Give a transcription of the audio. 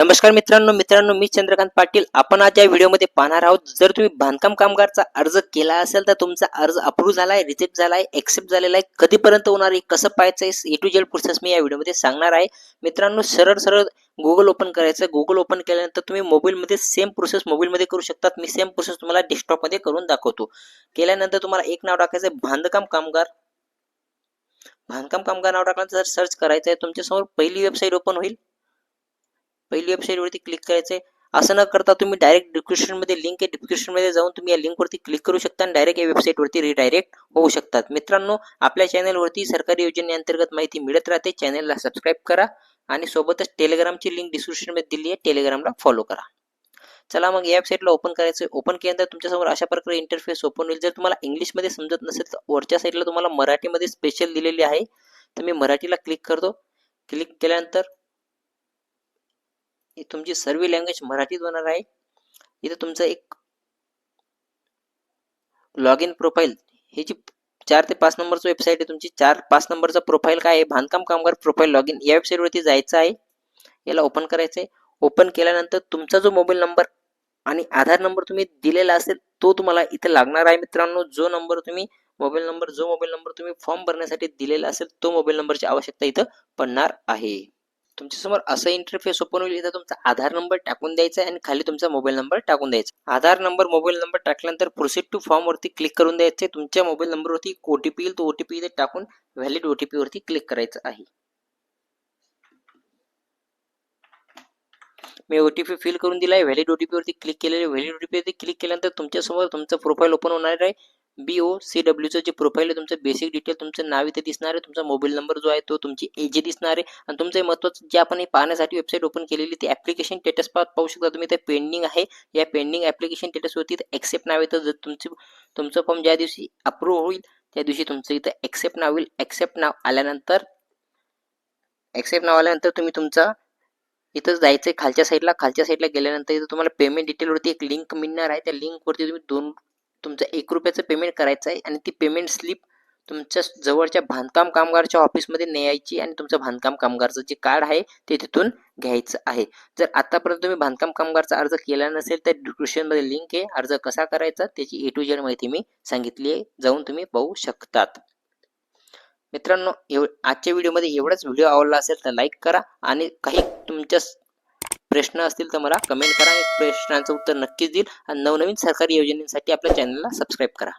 नमस्कार मित्रांनो मित्रांनो मी चंद्रकांत पाटील. आपण आज या व्हिडिओमध्ये पाहणार आहोत जर तुम्ही बांधकाम कामगारचा अर्ज केला असेल तर तुमचा अर्ज अप्रूव्ह झालाय रिजेक्ट झालाय एक्सेप्ट झालेला आहे. कधीपर्यंत होणार आहे कसं पाहायचं आहे ए टू जेड प्रोसेस मी या व्हिडिओमध्ये सांगणार आहे. मित्रांनो सरळ सरळ गुगल ओपन करायचं. गुगल ओपन केल्यानंतर तुम्ही मोबाईलमध्ये सेम प्रोसेस मोबाईलमध्ये करू शकतात. मी सेम प्रोसेस तुम्हाला डेस्कटॉपमध्ये करून दाखवतो. केल्यानंतर तुम्हाला एक नाव टाकायचं आहे बांधकाम कामगार. बांधकाम कामगार नाव टाकल्यानंतर सर्च करायचं आहे तुमच्यासमोर पहिली वेबसाईट ओपन होईल. पहिली वेबसाईटवरती क्लिक क्लिक आहे असं न करता तुम्ही डायरेक्ट डिस्क्रिप्शनमध्ये लिंक आहे डिस्क्रिप्शनमध्ये जाऊन तुम्ही या लिंकवरती क्लिक करू शकता आणि डायरेक्ट या वेबसाईटवरती रिडायरेक्ट होऊ शकतात. मित्रांनो आपल्या चॅनलवरती सरकारी योजनेअंतर्गत माहिती मिळत राहते. चॅनलला सबस्क्राईब करा आणि सोबतच टेलिग्रामची लिंक डिस्क्रिप्शनमध्ये दिली आहे. टेलिग्रामला फॉलो करा. चला मग या वेबसाईटला ओपन करायचं. ओपन केल्यानंतर तुमच्यासमोर अशा प्रकारे इंटरफेस ओपन होईल. जर तुम्हाला इंग्लिशमध्ये समजत नसेल तर वरच्या साईडला तुम्हाला मराठीमध्ये स्पेशल दिलेली आहे. तर मी मराठीला क्लिक करतो. क्लिक केल्यानंतर तुमची सर्व लँग्वेज मराठीत होणार आहे. इथे तुमचं एक लॉग इन प्रोफाईल हे जी चार ते पाच नंबरचं वेबसाईट आहे तुमची चार पाच नंबरचा प्रोफाईल काय आहे? बांधकाम कामगार प्रोफाईल लॉग इन या वेबसाईटवरती जायचं आहे. याला ओपन करायचं आहे ओपन केल्यानंतर तुमचा जो मोबाईल नंबर आणि आधार नंबर तुम्ही दिलेला असेल तो तुम्हाला इथे लागणार आहे मित्रांनो. जो नंबर तुम्ही मोबाईल नंबर जो मोबाईल नंबर तुम्ही फॉर्म भरण्यासाठी दिलेला असेल तो मोबाईल नंबरची आवश्यकता इथं पडणार आहे. तुमच्यासमोर असं इंटरफेस ओपन होईल इथं तुमचा आधार नंबर टाकून द्यायचा आहे आणि खाली तुमचा मोबाईल नंबर टाकून द्यायचा आधार नंबर मोबाईल नंबर टाकल्यानंतर प्रोसीड टू फॉर्म वरती क्लिक करून द्यायचे. तुमच्या मोबाईल नंबरवरती ओटीपी येईल तो ओटीपी इथे टाकून व्हॅलिड ओटीपी वरती क्लिक करायचं आहे. मी ओटीपी फिल करून दिलाय व्हॅलिड ओटीपी वरती क्लिक केलेले व्हॅलिड ओटीपी वरती क्लिक केल्यानंतर तुमच्यासमोर तुमचं प्रोफाईल ओपन होणार आहे. बी ओ सी डब्ल्यूचं जे प्रोफाईल आहे तुमचं बेसिक डिटेल तुमचं नाव इथे दिसणार आहे तुमचा मोबाईल नंबर जो आहे तो तुमची एज दिसणार आहे आणि तुमचं हे महत्वाचं जे आपण हे पाहण्यासाठी वेबसाईट ओपन केलेली ती ॲप्लिकेशन स्टेटस पाहू शकता तुम्ही ते पेंडिंग आहे. या पेंडिंग ॲप्लिकेशन स्टेटसवरती ॲक्सेप्ट नाव येतं. जर तुमची तुमचं फॉर्म ज्या दिवशी अप्रूव्ह होईल त्या दिवशी तुमचं इथं ॲक्सेप्ट नाव होईल ॲक्सेप्ट नाव आल्यानंतर ॲक्सेप्ट नाव आल्यानंतर तुम्ही तुमचा इथं आहे खालच्या साईडला खालच्या साईडला गेल्यानंतर इथं तुम्हाला पेमेंट डिटेलवरती एक लिंक मिळणार आहे. त्या लिंकवरती तुम्ही दोन तुमचं एक रुपयाचं पेमेंट करायचं आहे आणि ती पेमेंट स्लिप तुमच्या जवळच्या बांधकाम कामगारच्या ऑफिसमध्ये न्यायची आणि तुमचं बांधकाम कामगारचं जे कार्ड आहे ते तिथून घ्यायचं आहे. जर आतापर्यंत तुम्ही बांधकाम कामगारचा अर्ज केला नसेल तर डिस्क्रिप्शनमध्ये लिंक आहे. अर्ज कसा करायचा त्याची ए टू जेड माहिती मी सांगितली आहे. जाऊन तुम्ही पाहू शकतात. मित्रांनो एव आजच्या व्हिडिओमध्ये एवढाच व्हिडिओ आवडला असेल तर लाईक करा आणि काही तुमच्या प्रश्न असतील तर मला कमेंट करा. प्रश्नांचं उत्तर नक्कीच देईल. आणि नवनवीन सरकारी योजनेसाठी आपल्या चॅनलला सबस्क्राईब करा.